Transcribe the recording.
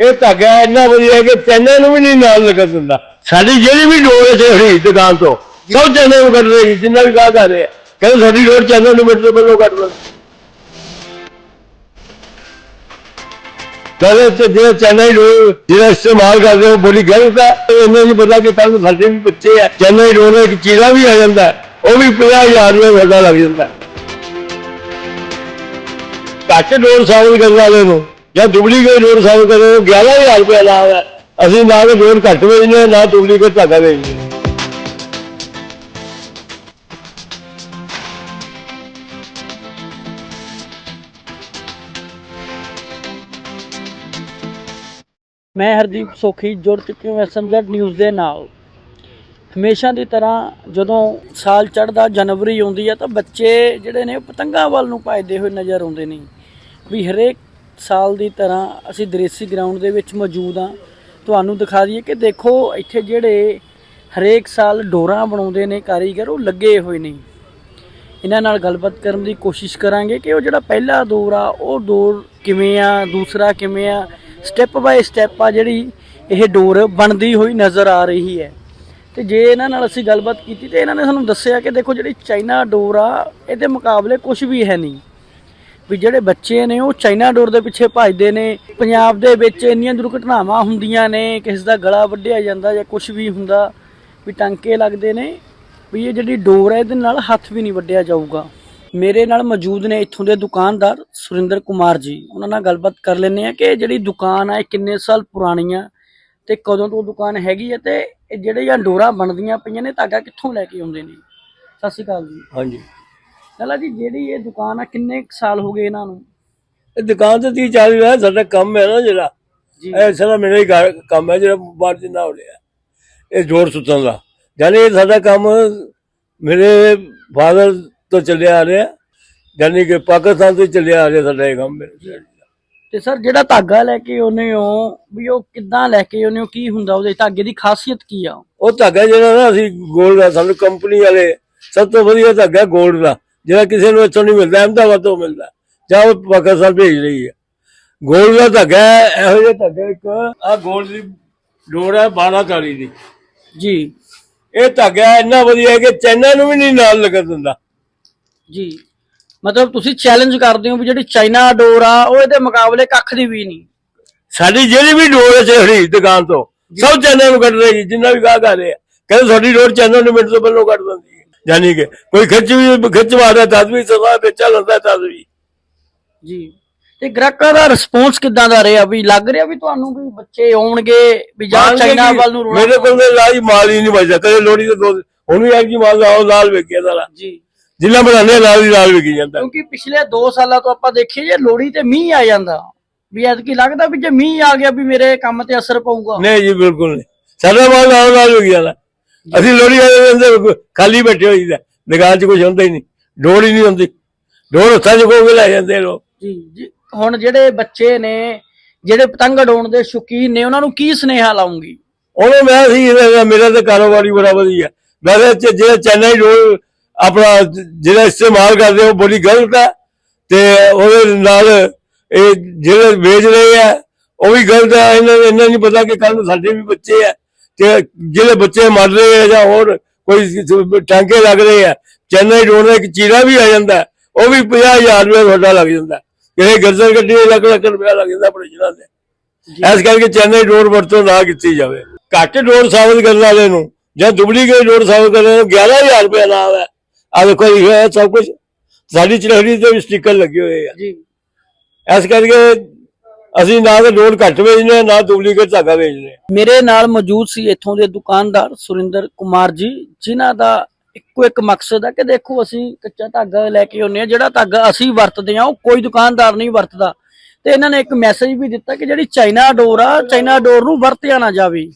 ਇਹ ਧਾਗਾ ਇੰਨਾ ਵਧੀਆ ਹੈ ਕਿ ਚੈਨੇ ਨੂੰ ਵੀ ਨਹੀਂ ਨਾਲ ਲੱਗਣ ਦਿੰਦਾ। ਸਾਡੀ ਜਿਹੜੀ ਵੀ ਡੋਰ ਹੈ ਹੋਈ ਦੁਕਾਨ ਤੋਂ, ਸਭ ਚੈਨੇ ਨੂੰ ਕੱਢ ਰਹੀ ਜਿੰਨਾ ਵੀ ਗਾਹਕ ਆ ਰਹੇ ਆ। ਕਹਿੰਦੇ ਸਾਡੀ ਡੋਰ ਚੈਨੇ ਨੂੰ ਮਿੰਟ ਤੋਂ ਪਹਿਲਾਂ ਕੱਢ ਲਓ। ਕਹਿੰਦੇ ਤੇ ਜਿਹੜਾ ਚੈਨਾ ਹੀ ਡੋਰ ਜਿਹੜਾ ਇਸਤੇਮਾਲ ਕਰਦੇ ਹੋ, ਬੋਲੀ ਗਲਤ ਹੈ। ਇਹਨਾਂ ਨੂੰ ਪਤਾ ਕਿ ਕੱਲ ਸਾਡੇ ਵੀ ਬੱਚੇ ਆ, ਚੈਨਾ ਹੀ ਡੋਰ ਇੱਕ ਚੀਰਾ ਵੀ ਆ ਜਾਂਦਾ ਉਹ ਵੀ 50000 ਰੁਪਏ ਵੱਡਾ ਲੱਗ ਜਾਂਦਾ ਘੱਟ ਡੋਰ ਸਾਬਤ ਕਰਨ ਵਾਲੇ ਨੂੰ। ਜਾਂ ਡੁਪਲੀਕੇਟ ਡੋਰ ਸਾਬਤ ਕਰਨ ਨੂੰ 11000 ਰੁਪਏ ਲਾਭ ਹੈ ਅਸੀਂ ਨਾ ਤਾਂ ਡੋਰ ਘੱਟ ਵੇਚਦੇ ਹਾਂ, ਨਾ ਡੁਪਲੀਕੇਟ ਧਾਗਾ ਵੇਚਦੇ ਮੈਂ ਹਰਦੀਪ ਸੋਖੀ ਜੁੜ ਚੁੱਕੀ ਹਾਂ ਐਸਐਮਜ਼ੈਡ ਨਿਊਜ਼ ਦੇ ਨਾਲ। ਹਮੇਸ਼ਾ ਦੀ ਤਰ੍ਹਾਂ ਜਦੋਂ ਸਾਲ ਚੜ੍ਹਦਾ ਜਨਵਰੀ ਆਉਂਦੀ ਹੈ ਤਾਂ ਬੱਚੇ ਜਿਹੜੇ ਨੇ ਉਹ ਪਤੰਗਾਂ ਵੱਲ ਨੂੰ ਭੱਜਦੇ ਹੋਏ ਨਜ਼ਰ ਆਉਂਦੇ ਨੇ। ਵੀ ਹਰੇਕ ਸਾਲ ਦੀ ਤਰ੍ਹਾਂ ਅਸੀਂ ਦ੍ਰੇਸੀ ਗਰਾਊਂਡ ਦੇ ਵਿੱਚ ਮੌਜੂਦ ਹਾਂ। ਤੁਹਾਨੂੰ ਦਿਖਾ ਦਈਏ ਕਿ ਦੇਖੋ, ਇੱਥੇ ਜਿਹੜੇ ਹਰੇਕ ਸਾਲ ਡੋਰਾਂ ਬਣਾਉਂਦੇ ਨੇ ਕਾਰੀਗਰ, ਉਹ ਲੱਗੇ ਹੋਏ ਨੇ। ਇਹਨਾਂ ਨਾਲ ਗੱਲਬਾਤ ਕਰਨ ਦੀ ਕੋਸ਼ਿਸ਼ ਕਰਾਂਗੇ ਕਿ ਉਹ ਜਿਹੜਾ ਪਹਿਲਾ ਦੌਰ ਆ, ਉਹ ਦੌਰ ਕਿਵੇਂ ਆ, ਦੂਸਰਾ ਕਿਵੇਂ ਆ ਸਟੈਪ ਬਾਏ ਸਟੈਪ ਆ ਜਿਹੜੀ ਇਹ ਡੋਰ ਬਣਦੀ ਹੋਈ ਨਜ਼ਰ ਆ ਰਹੀ ਹੈ। ਤੇ ਜੇ ਇਹਨਾਂ ਨਾਲ ਅਸੀਂ ਗੱਲਬਾਤ ਕੀਤੀ ਤੇ ਇਹਨਾਂ ਨੇ ਸਾਨੂੰ ਦੱਸਿਆ ਕਿ ਦੇਖੋ ਜਿਹੜੀ ਚਾਈਨਾ ਡੋਰ ਆ, ਇਹਦੇ ਮੁਕਾਬਲੇ ਕੁਝ ਵੀ ਹੈ ਨਹੀਂ। ਵੀ ਜਿਹੜੇ ਬੱਚੇ ਨੇ ਉਹ ਚਾਈਨਾ ਡੋਰ ਦੇ ਪਿੱਛੇ ਭੱਜਦੇ ਨੇ, ਪੰਜਾਬ ਦੇ ਵਿੱਚ ਇੰਨੀਆਂ ਦੁਰਘਟਨਾਵਾਂ ਹੁੰਦੀਆਂ ਨੇ, ਕਿਸੇ ਦਾ ਗਲਾ ਵੱਢਿਆ ਜਾਂਦਾ ਜਾਂ ਕੁਝ ਵੀ ਹੁੰਦਾ, ਵੀ ਟਾਂਕੇ ਲੱਗਦੇ ਨੇ, ਵੀ ਇਹ ਜਿਹੜੀ ਡੋਰ ਹੈ ਇਹਦੇ ਨਾਲ ਹੱਥ ਵੀ ਨਹੀਂ ਵੱਢਿਆ ਜਾਊਗਾ। ਮੇਰੇ ਨਾਲ ਮੌਜੂਦ ਨੇ ਇੱਥੋਂ ਦੇ ਦੁਕਾਨਦਾਰ ਸੁਰਿੰਦਰ ਕੁਮਾਰ ਜੀ। ਉਹਨਾਂ ਨਾਲ ਗੱਲਬਾਤ ਕਰ ਲੈਂਦੇ ਆ ਕਿ ਜਿਹੜੀ ਦੁਕਾਨ ਆ, ਇਹ ਕਿੰਨੇ ਸਾਲ ਪੁਰਾਣੀ ਆ ਤੇ ਕਦੋਂ ਤੋਂ ਦੁਕਾਨ ਹੈਗੀ ਹੈ ਤੇ ਇਹ ਜਾਂ ਡੋਰਾਂ ਬਣਦੀਆਂ ਪਈਆਂ ਨੇ ਧਾਗਾ ਕਿੱਥੋਂ ਲੈ ਕੇ ਆਉਂਦੇ ਨੇ? ਸਤਿ ਸ਼੍ਰੀ ਅਕਾਲ ਜੀ। ਹਾਂਜੀ। ਚਲਾ ਜੀ ਜਿਹੜੀ ਇਹ ਦੁਕਾਨ ਆ ਕਿੰਨੇ ਕੁ ਸਾਲ ਹੋ ਗਏ ਇਹਨਾਂ ਨੂੰ? ਇਹ ਦੁਕਾਨ ਤੇ ਤੀ ਚੱਲ ਰਿਹਾ ਸਾਡਾ ਕੰਮ ਹੈ ਨਾ ਜਿਹੜਾ। ਜੀ। ਇਹ ਸਾਰਾ ਮੇਰਾ ਹੀ ਘਰ- ਕੰਮ ਹੈ ਜਿਹੜਾ ਬਾਹਰ ਜਿੰਨਾ ਹੋ ਰਿਹਾ। ਇਹ ਜੋੜ ਸੁੱਤਣ ਦਾ। ਜਾਨੀ ਇਹ ਸਾਡਾ ਕੰਮ ਮੇਰੇ ਫਾਦਰ ਤੋਂ ਚੱਲਿਆ ਆ ਰਿਹਾ। ਜਾਨੀ ਕਿ ਪਾਕਿਸਤਾਨ ਤੋਂ ਹੀ ਚੱਲਿਆ ਆ ਰਿਹਾ ਸਾਡਾ ਇਹ ਕੰਮ ਮੇਰੇ ਤੇ। ਸਰ ਜਿਹੜਾ ਧਾਗਾ ਲੈ ਕੇ ਆਉਂਦੇ ਹੋ ਵੀ ਉਹ ਕਿੱਦਾਂ ਲੈ ਕੇ ਆਉਂਦੇ ਹੋ ਕੀ ਹੁੰਦਾ ਉਹਦੇ? ਧਾਗੇ ਦੀ ਖਾਸੀਅਤ ਕੀ ਆ? ਉਹ ਧਾਗਾ ਜਿਹੜਾ ਨਾ ਅਸੀਂ 골ਡ ਦਾ ਸਾਨੂੰ ਕੰਪਨੀ ਵਾਲੇ ਸਭ ਤੋਂ ਵਧੀਆ ਧਾਗਾ 골ਡ ਦਾ। ਜਿਹੜਾ ਕਿਸੇ ਨੂੰ ਇੱਥੋਂ ਨਹੀਂ ਮਿਲਦਾ ਅਹਿਮਦਾਬਾਦ ਤੋਂ ਮਿਲਦਾ। ਜਾਂ ਉਹ ਪਾਕਿਸਤਾਨ ਭੇਜ ਰਹੀ ਹੈ। 골ਡ ਦਾ ਧਾਗਾ ਇਹੋ ਜਿਹਾ ਧਾਗਾ ਇੱਕ ਆ 골ਡ ਦੀ ਡੋਰ ਹੈ 12 ਕਾਲੀ ਦੀ। ਜੀ। ਇਹ ਧਾਗਾ ਇੰਨਾ ਵਧੀਆ ਹੈ ਕਿ ਚੈਨਾ ਨੂੰ ਵੀ ਨਹੀਂ ਨਾਲ ਲੱਗਣ ਦਿੰਦਾ। ਜੀ। ਮਤਲਬ ਤੁਸੀਂ ਚੈਲੰਜ ਕਰਦੇ ਹੋ ਵੀ ਜਿਹੜੀ ਚਾਈਨਾ ਡੋਰ ਆ ਉਹ ਇਹਦੇ ਮੁਕਾਬਲੇ ਕੱਖ ਦੀ ਵੀ ਨਹੀਂ। ਸਾਡੀ ਜਿਹੜੀ ਵੀ ਡੋਰ ਹੈ ਹਰੀ ਦੁਕਾਨ ਤੋਂ ਸਭ ਚੈਨਲ ਨੂੰ ਕੱਢ ਰਹੀ ਜਿੰਨਾ ਵੀ ਗਾਹਕ ਆ ਰਹੇ ਆ। ਕਹਿੰਦੇ ਸਾਡੀ ਡੋਰ ਚੈਨਲ ਨੂੰ ਮਿੰਟ ਤੋਂ ਪਹਿਲਾਂ ਕੱਢ ਦਿੰਦੀ। ਹੈ ਜਾਨੀ ਕਿ ਕੋਈ ਖਿੱਚ ਵੀ ਖਿੱਚ ਮਾਰਦਾ ਤਦ ਵੀ ਸਦਾ ਵੇਚਾ ਲੰਦਾ ਤਦ ਵੀ ਜੀ। ਤੇ ਗ੍ਰਾਹਕਾਂ ਦਾ ਰਿਸਪੌਂਸ ਕਿੱਦਾਂ ਦਾ ਰਿਹਾ? ਵੀ ਲੱਗ ਰਿਹਾ ਵੀ ਤੁਹਾਨੂੰ ਵੀ ਬੱਚੇ ਆਉਣਗੇ ਵੀ ਜਾਂ ਚਾਈਨਾ ਵੱਲ ਨੂੰ ਰੋਣਾ ਮੇਰੇ ਕੋਲ ਤਾਂ ਲਾਈ ਮਾਲ ਹੀ ਨਹੀਂ ਬਚਦਾ। ਕਦੇ ਲੋੜੀ ਤੇ ਦੋ ਹੁਣ ਵੀ ਦੀ ਮਾਲ ਆਉ ਲਾਲ ਵੇਖਿਆ ਸਾਰਾ ਜੀ। ਜਿੰਨਾ ਬਣਾਉਂਦੇ ਲਾਲ ਹੀ ਲਾਲ ਵਿਕੀ ਜਾਂਦਾ। ਕਿਉਂਕਿ ਪਿਛਲੇ 2 ਸਾਲਾਂ ਤੋਂ ਆਪਾਂ ਦੇਖੀਏ ਜੇ ਲੋੜੀ ਤੇ ਮੀਂਹ ਆ ਜਾਂਦਾ ਵੀ ਐਤਕੀ ਲੱਗਦਾ ਵੀ ਜੇ ਮੀਂਹ ਆ ਗਿਆ ਵੀ ਮੇਰੇ ਕੰਮ ਤੇ ਅਸਰ ਪਊਗਾ। ਨਹੀਂ ਜੀ ਬਿਲਕੁਲ ਨਹੀਂ। ਸਾਡਾ ਮਾਲ ਲਾਲ ਲਾਲ ਵਿਕੀ ਜਾਂਦਾ। ਅਸੀਂ ਲੋੜੀ ਵਾਲੇ ਤੇ ਖਾਲੀ ਬੈਠੇ ਹੋਈਦਾ ਦੁਕਾਨ 'ਚ ਕੁਝ ਹੁੰਦਾ ਹੀ ਨਹੀਂ ਡੋੜ ਹੀ ਨਹੀਂ ਹੁੰਦੀ ਡੋੜ ਹੱਥਾਂ 'ਚ ਕੋ ਕੇ ਲੈ ਜਾਂਦੇ ਲੋਕ। ਜੀ ਜੀ ਹੁਣ ਜਿਹੜੇ ਬੱਚੇ ਨੇ ਜਿਹੜੇ ਪਤੰਗ ਉਡਾਉਣ ਦੇ ਸ਼ੌਕੀਨ ਨੇ ਉਹਨਾਂ ਨੂੰ ਕੀ ਸੁਨੇਹਾ ਲਾਉਂਗੀ? ਉਹਨੇ ਮੈਂ ਸੀ ਮੇਰਾ ਤਾਂ ਕਾਰੋਬਾਰੀ ਬੜਾ ਵਧੀਆ। ਵੈਸੇ ਜਿਹੜਾ ਚੈਨਈ ਰੋਲ ਆਪਣਾ ਜਿਹੜਾ ਇਸਤੇਮਾਲ ਕਰਦੇ ਉਹ ਬੜੀ ਗਲਤ ਹੈ। ਤੇ ਉਹਦੇ ਨਾਲ ਇਹ ਜਿਹੜੇ ਵੇਚ ਰਹੇ ਆ ਉਹ ਵੀ ਗਲਤ ਹੈ। ਇਹਨਾਂ ਨੂੰ ਇਹਨਾਂ ਨਹੀਂ ਪਤਾ ਕਿ ਕੱਲ ਨੂੰ ਸਾਡੇ ਵੀ ਬੱਚੇ ਆ। ਤੇ ਜਿਹੜੇ ਬੱਚੇ ਮਰ ਰਹੇ ਆ ਜਾਂ ਹੋਰ ਕੋਈ ਟਾਂਕੇ ਲੱਗ ਰਹੇ ਆ ਚੈਨਈ ਰੋਡ ਦਾ ਇੱਕ ਚੀਰਾ ਵੀ ਆ ਜਾਂਦਾ ਉਹ ਵੀ 50000 ਰੁਪਏ ਤੁਹਾਡਾ ਲੱਗ ਜਾਂਦਾ। ਕਿਸੇ ਗਰਜਨ ਗੱਡੀ ਦੇ ਲੱਖ ਲੱਖ ਰੁਪਏ ਲੱਗ ਜਾਂਦਾ ਆਪਰੇਸ਼ਨਾਂ ਤੇ ਇਸ ਕਰਕੇ ਚੈਨਈ ਡੋਰ ਵਰਤੋਂ ਨਾ ਕੀਤੀ ਜਾਵੇ। ਘੱਟ ਡੋਰ ਸਾਬਤ ਕਰਨ ਵਾਲੇ ਨੂੰ ਜਾਂ ਡੁਪਲੀਕੇਟ ਡੋਰ ਸਾਬਤ ਕਰਨ ਵਾਲੇ ਨੂੰ 11000 ਰੁਪਏ ਨਾਮ ਹੈ। ਆ ਦੇਖੋ ਇਹ ਸਭ ਕੁਝ ਸਾਡੀ ਚਲਹੜੀ ਤੇ ਵੀ ਸਟicker ਲੱਗੇ ਹੋਏ ਆ। ਜੀ। ਇਸ ਕਰਕੇ ਅਸੀਂ ਨਾ ਤਾਂ ਡੋਰ ਘੱਟ ਵੇਚਦੇ ਨਾ ਡੁਪਲੀਕੇਟ ਧਾਗਾ ਵੇਚਦੇ ਮੇਰੇ ਨਾਲ ਮੌਜੂਦ ਸੀ ਇੱਥੋਂ ਦੇ ਦੁਕਾਨਦਾਰ ਸੁਰਿੰਦਰ ਕੁਮਾਰ ਜੀ, ਜਿਨ੍ਹਾਂ ਦਾ ਇੱਕੋ ਇੱਕ ਮਕਸਦ ਆ ਕਿ ਦੇਖੋ ਅਸੀਂ ਕੱਚਾ ਧਾਗਾ ਲੈ ਕੇ ਆਉਂਦੇ ਆ ਜਿਹੜਾ ਧਾਗਾ ਅਸੀਂ ਵਰਤਦੇ ਹਾਂ, ਉਹ ਕੋਈ ਦੁਕਾਨਦਾਰ ਨਹੀਂ ਵਰਤਦਾ। ਤੇ ਇਹਨਾਂ ਨੇ ਇੱਕ ਮੈਸੇਜ ਵੀ ਦਿੱਤਾ ਕਿ ਜਿਹੜੀ ਚਾਈਨਾ ਡੋਰ ਆ, ਚਾਈਨਾ ਡੋਰ ਨੂੰ ਵਰਤਿਆ ਨਾ ਜਾਵੇ।